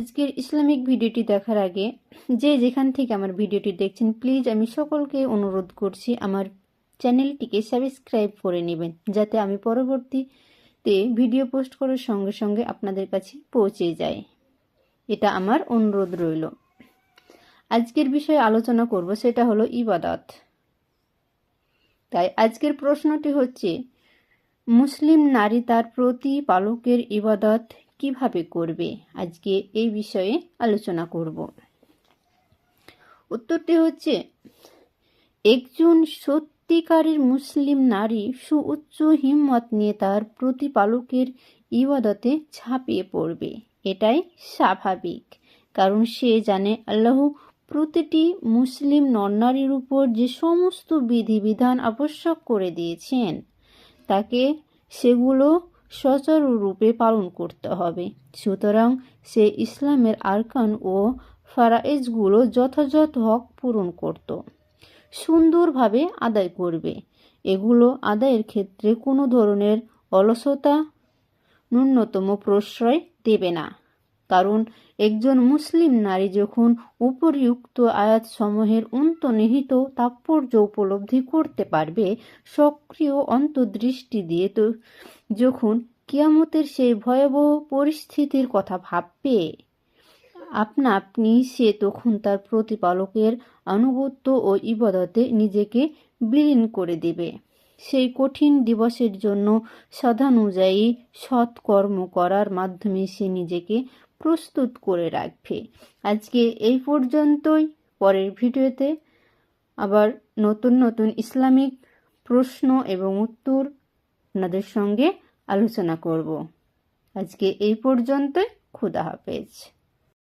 আজকের ইসলামিক ভিডিওটি দেখার আগে, যে যেখান থেকে আমার ভিডিওটি দেখছেন প্লিজ আমি সকলকে অনুরোধ করছি আমার চ্যানেলটিকে সাবস্ক্রাইব করে নেবেন, যাতে আমি পরবর্তীতে ভিডিও পোস্ট করার সঙ্গে সঙ্গে আপনাদের কাছে পৌঁছে যায় এটা আমার অনুরোধ রইল। আজকের বিষয়ে আলোচনা করব, সেটা হলো ইবাদত। তাই আজকের প্রশ্নটি হচ্ছে, মুসলিম নারী তার প্রতিপালকের ইবাদত কীভাবে করবে? আজকে এই বিষয়ে আলোচনা করব। উত্তরটি হচ্ছে, একজন সত্যিকারের মুসলিম নারী সুউচ্চ হিম্মত নিয়ে তার প্রতিপালকের ইবাদতে ঝাঁপিয়ে পড়বে। এটাই স্বাভাবিক, কারণ সে জানে আল্লাহ প্রতিটি মুসলিম নরনারীর উপর যে সমস্ত বিধিবিধান আবশ্যক করে দিয়েছেন, তাকে সেগুলো সচররূপে পালন করতে হবে। সুতরাং সে ইসলামের আরকান ও ফারাইজগুলো যথাযথ হক পূরণ করত। সুন্দরভাবে আদায় করবে। এগুলো আদায়ের ক্ষেত্রে কোনো ধরনের অলসতা, ন্যূনতম প্রশ্রয় দেবে না। কারণ একজন মুসলিম নারী যখন উপরিউক্ত আয়াতসমূহের অন্তর্নিহিত তাৎপর্য উপলব্ধি করতে পারবে, সক্রিয় অন্তর্দৃষ্টি দিয়ে তো যখন কিয়ামতের সেই ভয়াবহ পরিস্থিতির কথা ভাববে। আপনা আপনি সে তখন তার প্রতিপালকের আনুগত্য ও ইবাদতে নিজেকে বিলীন করে দেবে। সেই কঠিন দিবসের জন্য সাধানুযায়ী সৎকর্ম করার মাধ্যমে সে নিজেকে প্রস্তুত করে রাখবে। আজকে এই পর্যন্তই। পরের ভিডিওতে আবার নতুন নতুন ইসলামিক প্রশ্ন এবং উত্তর আপনাদের সঙ্গে আলোচনা করব। আজকে এই পর্যন্তই। খুদা হাফেজ।